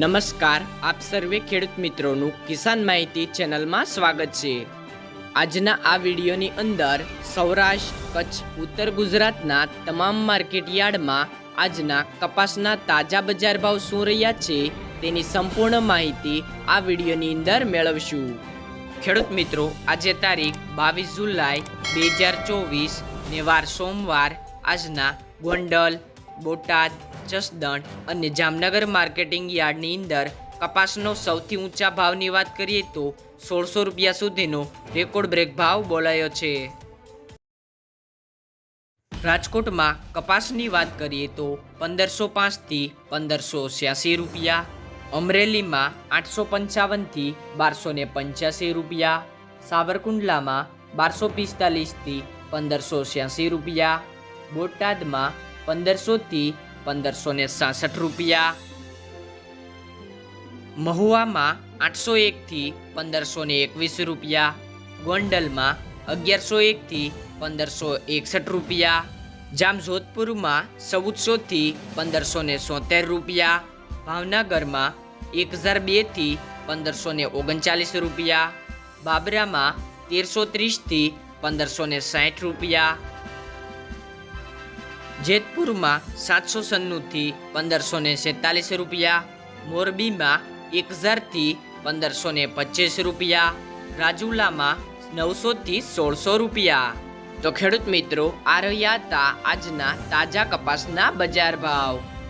નમસ્કાર, આપ સર્વે ખેડૂત મિત્રોનું કિસાન માહિતી ચેનલમાં સ્વાગત છે. આજના આ વિડીયોની અંદર સૌરાષ્ટ્ર, કચ્છ, ઉત્તર ગુજરાતના તમામ માર્કેટ યાર્ડમાં આજના કપાસના તાજા બજાર ભાવ શું રહ્યા છે તેની સંપૂર્ણ માહિતી આ વિડીયોની અંદર મેળવશું. ખેડૂત મિત્રો, આજે તારીખ બાવીસ જુલાઈ બે હજાર ચોવીસ, ને વાર સોમવાર આજના ગોંડલ, બોટાદ જસદણ અને જામનગર માર્કેટિંગ યાર્ડની અંદર કપાસનો સૌથી ઊંચા ભાવની વાત કરીએ તો સોળસો રૂપિયા સુધીનો રેકોર્ડ બ્રેક ભાવ બોલાયો છે. રાજકોટમાં કપાસની વાત કરીએ તો પંદરસો પાંચથી પંદરસો છ્યાસી રૂપિયા, અમરેલીમાં આઠસો પંચાવનથી બારસો ને પંચ્યાસી રૂપિયા, સાવરકુંડલામાં બારસો પિસ્તાલીસથી પંદરસો છ્યાસી રૂપિયા, બોટાદમાં પંદરસોથી પંદરસો ને સાસઠ રૂપિયા. મહુવામાં આઠસો એકથી પંદરસો ને એકવીસ રૂપિયા. ગોંડલમાં અગિયારસો એકથી પંદરસો એકસઠ રૂપિયા. જામજોધપુરમાં ચૌદસોથી પંદરસો ને સોતેર રૂપિયા. ભાવનગરમાં એક હજાર બેથી પંદરસો ને ઓગણચાલીસ રૂપિયા. બાબરામાં તેરસો ત્રીસથી પંદરસો ને સાઠ રૂપિયા. જેતપુરમાં સાતસો સન્નુંથી પંદરસો ને સેતાલીસ રૂપિયા, મોરબીમાં એક હજારથી પંદરસો ને પચીસ રૂપિયા, રાજુલામાં નવસોથી સોળસો રૂપિયા. તો ખેડૂત મિત્રો, આ રહ્યા હતા આજના તાજા કપાસના બજાર ભાવ.